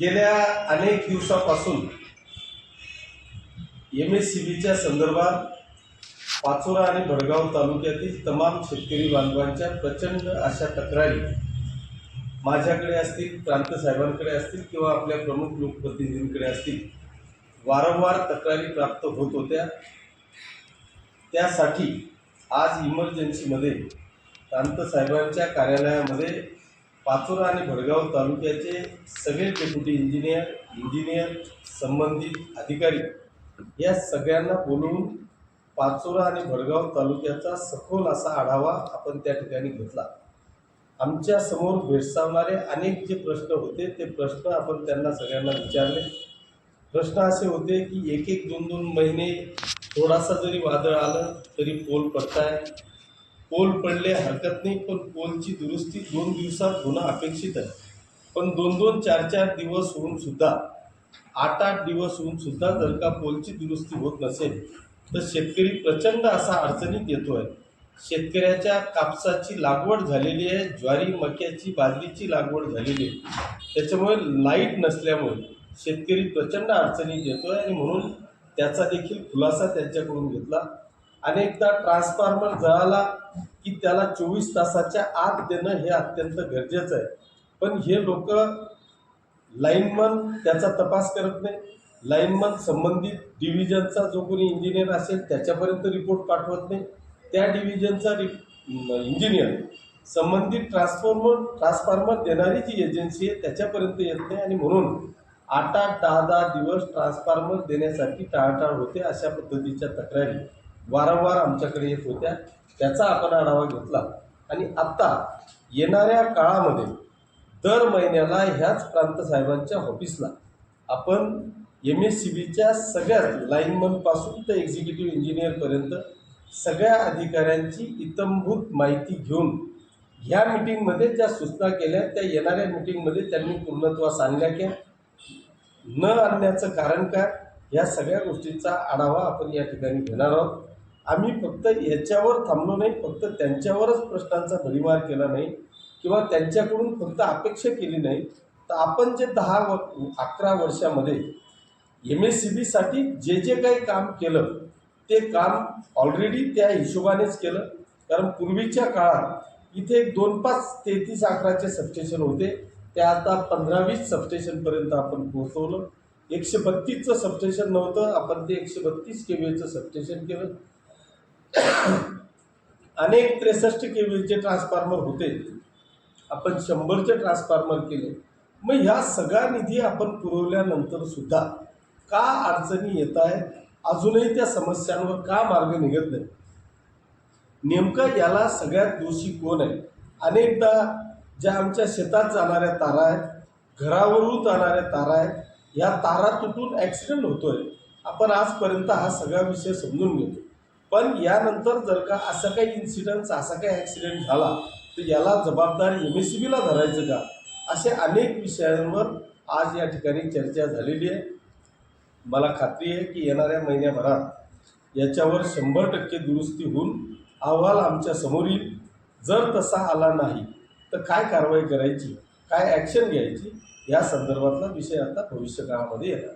गेल्या अनेक दिवसापासून एम एस सी बीच्या संदर्भात पाचोरा आणि भडगाव तालुक्यातील तमाम शेतकरी बांधवांच्या प्रचंड अशा तक्रारी माझ्याकडे असतील प्रांत साहेबांकडे असतील किंवा आपल्या प्रमुख लोकप्रतिनिधींकडे असतील वारंवार तक्रारी प्राप्त होत होत्या. त्यासाठी आज इमर्जन्सीमध्ये प्रांत साहेबांच्या कार्यालयामध्ये पाचोरा आणि भडगाव तालुक्याचे सगळे डेप्युटी इंजिनियर इंजिनियर संबंधित अधिकारी या सगळ्यांना बोलवून पाचोरा आणि भडगाव तालुक्याचा सखोल असा आढावा आपण त्या ठिकाणी घेतला. आमच्यासमोर भेडसावणारे अनेक जे प्रश्न होते ते प्रश्न आपण त्यांना सगळ्यांना विचारले. प्रश्न असे होते की एक एक दोन दोन महिने थोडासा जरी वादळ आलं तरी पोल पडताय. पोल पडले हरकत नाही पण पोलची दुरुस्ती दोन दिवसात होणं अपेक्षित आहे. पण दोन दोन चार चार दिवस होऊन सुद्धा आठ आठ दिवस होऊन सुद्धा जर का पोलची दुरुस्ती होत नसेल तर शेतकरी प्रचंड असा अडचणीत येतो आहे शेतकऱ्याच्या कापसाची लागवड झालेली आहे ज्वारी मक्याची बाजरीची लागवड झालेली आहे. त्याच्यामुळे लाइट नसल्यामुळे शेतकरी प्रचंड अडचणीत येतो आहे आणि म्हणून त्याचा देखील खुलासा त्यांच्याकडून घेतला. अनेकदा ट्रान्सफॉर्मर जळाला की त्याला चोवीस तासाच्या आत देणं हे अत्यंत गरजेचं आहे. पण हे लोक लाईनमन त्याचा तपास करत नाही. लाईनमन संबंधित डिव्हिजनचा जो कोणी इंजिनियर असेल त्याच्यापर्यंत रिपोर्ट पाठवत नाही. त्या डिव्हिजनचा रि इंजिनियर संबंधित ट्रान्सफॉर्मर ट्रान्सफॉर्मर देणारी जी एजन्सी आहे त्याच्यापर्यंत येत नाही. आणि म्हणून आठ आठ दहा दहा दिवस ट्रान्सफॉर्मर देण्यासाठी टाळाटाळ होते अशा पद्धतीच्या तक्रारी वारंवार आमच्याकडे येत होत्या. त्याचा आपण आढावा घेतला. आणि आत्ता येणाऱ्या काळामध्ये दर महिन्याला ह्याच प्रांत साहेबांच्या ऑफिसला आपण एम एस सी बीच्या सगळ्याच लाईनमनपासून तर एक्झिक्युटिव्ह इंजिनियरपर्यंत सगळ्या अधिकाऱ्यांची इतंभूत माहिती घेऊन ह्या मिटिंगमध्ये ज्या सूचना केल्या त्या येणाऱ्या मिटिंगमध्ये त्यांनी पूर्णत्वास आणल्या की न आणण्याचं कारण काय? या सगळ्या गोष्टींचा आढावा आपण या ठिकाणी घेणार आहोत. आम्ही फक्त याच्यावर थांबलो नाही फक्त त्यांच्यावरच प्रश्नांचा भडीमार केला नाही किंवा त्यांच्याकडून फक्त अपेक्षा केली नाही. तर आपण जे दहा व अकरा वर्षामध्ये एम एस सी बीसाठी जे जे काही काम केलं ते काम ऑलरेडी त्या हिशोबानेच केलं. कारण पूर्वीच्या काळात इथे एक दोन पाच तेहतीस अकराचे सबस्टेशन होते. ते आता पंधरा वीस सबस्टेशनपर्यंत आपण पोहोचवलं. एकशे बत्तीसचं सबस्टेशन नव्हतं आपण ते एकशे बत्तीस के व्हीचं सबस्टेशन केलं. अनेक त्रेसष्ट के व्हीचे ट्रान्सफॉर्मर होते. आपण शंभरचे ट्रान्सफॉर्मर केले. मग ह्या सगळा निधी आपण पुरवल्यानंतर सुद्धा का अडचणी येत आहे? अजूनही त्या समस्यांवर का मार्ग निघत नाही? नेमकं याला सगळ्यात दोषी कोण आहे? अनेकदा ज्या आमच्या शेतात जाणाऱ्या तारा आहेत घरावरून जाणाऱ्या तारा आहेत या तारा तुटून ॲक्सिडेंट होतोय. आपण आजपर्यंत हा सगळा विषय समजून घेतो. पण यानंतर जर का असं काही इन्सिडन्स असा काही ॲक्सिडेंट झाला तर याला जबाबदार एम एस सी बीला धरायचं का? असे अनेक विषयांवर आज या ठिकाणी चर्चा झालेली आहे. मला खात्री आहे की येणाऱ्या महिन्याभरात याच्यावर शंभर टक्के दुरुस्ती होऊन अहवाल आमच्यासमोर येईल. जर तसा आला नाही तर काय कारवाई करायची? काय ॲक्शन घ्यायची? या संदर्भातला विषय आता भविष्यकाळामध्ये येणार.